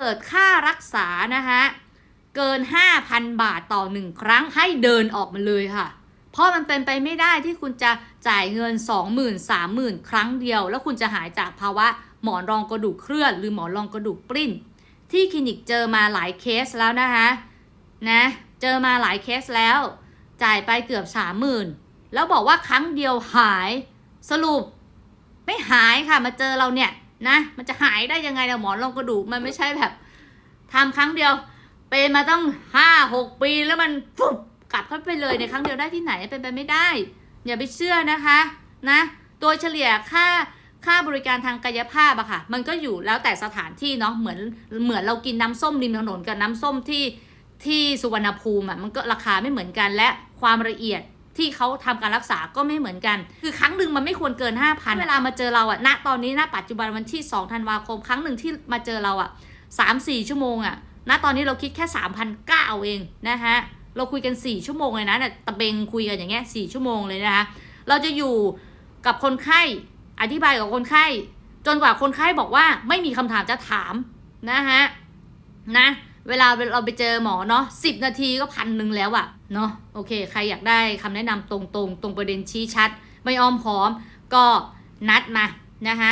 เกิดค่ารักษานะคะเกิน 5,000 บาทต่อหนึ่งครั้งให้เดินออกมาเลยค่ะ เพราะมันเป็นไปไม่ได้ที่คุณจะจ่ายเงิน 20,000 30,000 ครั้งเดียว แล้วคุณจะหายจากภาวะหมอนรองกระดูกเคลื่อน หรือหมอนรองกระดูกปริ้น ที่คลินิกเจอมาหลายเคสแล้วนะคะนะเจอมาหลายเคสแล้ว จ่ายไปเกือบ 30,000 แล้วบอกว่าครั้งเดียวหายสรุป ไม่หายค่ะมาเจอเราเนี่ย นะ มันจะหายได้ยังไงนะหมอนรองกระดูกมันไม่ใช่แบบทำครั้งเดียว เป็นมาต้องห้าหกปีแล้วมันฟุบกลับเข้าไปเลยในครั้งเดียวได้ที่ไหนเป็นไปไม่ได้ อย่าไปเชื่อนะคะนะโดยเฉลี่ยค่าค่าบริการทางกายภาพอะค่ะ มันก็อยู่แล้วแต่สถานที่เนาะเหมือนเหมือนเรากินน้ำส้มริมถนนกับน้ำส้มที่ที่สุวรรณภูมิอะมันก็ราคาไม่เหมือนกันและความละเอียด ที่เขาทำการรักษาก็ไม่เหมือนกัน คือครั้งหนึ่งมันไม่ควรเกิน 5,000 เวลามาเจอเราอะณตอนนี้ณปัจจุบันวันที่2ธันวาคม ครั้งหนึ่งที่มาเจอเราอะ3-4 ชั่วโมงอะณตอนนี้เราคิดแค่3,900เองนะคะเราคุยกัน 4 ชั่วโมงเลยนะเนี่ยตะเบงคุยกันอย่างเงี้ย4ชั่วโมงเลยนะคะเราจะอยู่กับคนไข้อธิบายกับคนไข้ จนกว่าคนไข้บอกว่าไม่มีคำถามจะถามนะคะนะ เวลาเราไปเจอหมอเนาะสินาทีก็พันหนึ่งแล้วอะเนาะโอเค ใครอยากได้คำแนะนำตรงๆ ตรงประเด็นชี้ชัด ไม่อ้อมพร้อมก็นัดมานะคะ